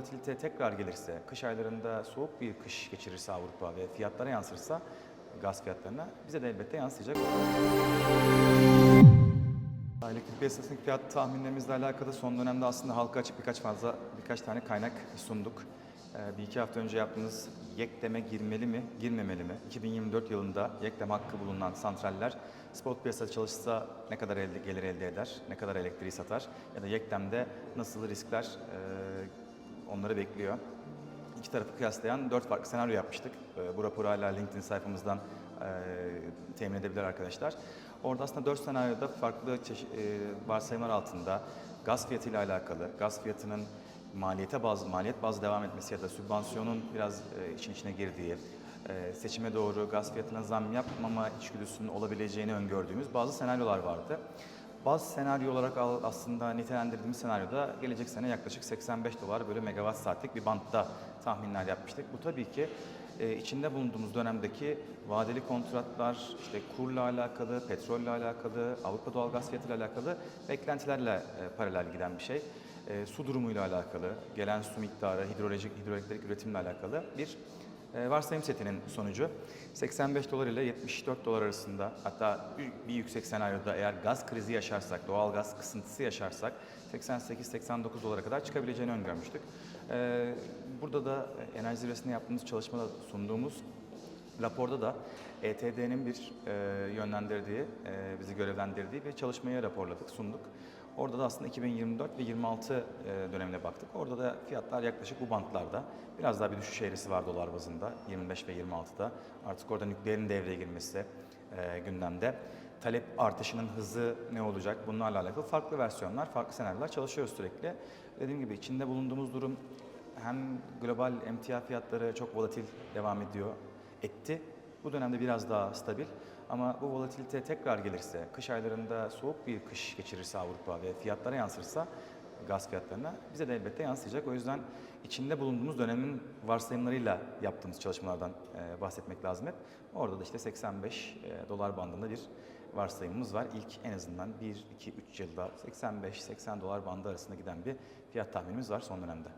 volatilite tekrar gelirse, kış aylarında soğuk bir kış geçirirse Avrupa ve fiyatlara yansırsa gaz fiyatlarına bize de elbette yansıyacak. Elektrik piyasasındaki fiyat tahminlerimizle alakalı son dönemde aslında halka açık birkaç fazla birkaç tane kaynak sunduk. Ee, Bir iki hafta önce yaptığımız yekleme girmeli mi, girmemeli mi? 2024 yılında yekleme hakkı bulunan santraller spot piyasada çalışsa ne kadar elde, gelir elde eder, ne kadar elektriği satar ya da yeklemde nasıl riskler e, onları bekliyor. İki tarafı kıyaslayan dört farklı senaryo yapmıştık. Ee, Bu raporu hala LinkedIn sayfamızdan e, temin edebilir arkadaşlar. Orada aslında dört senaryoda farklı e, varsayımlar altında gaz fiyatıyla alakalı, gaz fiyatının maliyete bazı maliyet bazı devam etmesi ya da sübvansiyonun biraz e, işin içine girdiği, seçime doğru gaz fiyatına zam yapmama içgüdüsünün olabileceğini öngördüğümüz bazı senaryolar vardı. Bazı senaryo olarak aslında nitelendirdiğimiz senaryoda gelecek sene yaklaşık 85 dolar bölü megawatt saatlik bir bantta tahminler yapmıştık. Bu tabii ki e, içinde bulunduğumuz dönemdeki vadeli kontratlar, işte kurla alakalı, petrolle alakalı, Avrupa doğalgaz fiyatıyla alakalı beklentilerle e, paralel giden bir şey. E, su durumuyla alakalı, gelen su miktarı, hidrolojik, hidroelektrik üretimle alakalı bir e, varsayım setinin sonucu 85 dolar ile 74 dolar arasında hatta bir, yüksek senaryoda eğer gaz krizi yaşarsak, doğal gaz kısıntısı yaşarsak 88-89 dolara kadar çıkabileceğini öngörmüştük. E, burada da enerji zirvesinde yaptığımız çalışmada sunduğumuz raporda da ETD'nin bir e, yönlendirdiği, e, bizi görevlendirdiği bir çalışmayı raporladık, sunduk. Orada da aslında 2024 ve 26 e, dönemine baktık. Orada da fiyatlar yaklaşık bu bantlarda. Biraz daha bir düşüş eğrisi var dolar bazında 25 ve 26'da. Artık orada nükleerin devreye girmesi e, gündemde. Talep artışının hızı ne olacak? Bunlarla alakalı farklı versiyonlar, farklı senaryolar çalışıyoruz sürekli. Dediğim gibi içinde bulunduğumuz durum hem global emtia fiyatları çok volatil devam ediyor, etti. Bu dönemde biraz daha stabil ama bu volatilite tekrar gelirse, kış aylarında soğuk bir kış geçirirse Avrupa ve fiyatlara yansırsa gaz fiyatlarına bize de elbette yansıyacak. O yüzden içinde bulunduğumuz dönemin varsayımlarıyla yaptığımız çalışmalardan e, bahsetmek lazım hep. Orada da işte 85 e, dolar bandında bir varsayımımız var. İlk en azından 1, 2, 3 yılda 85-80 dolar bandı arasında giden bir fiyat tahminimiz var son dönemde.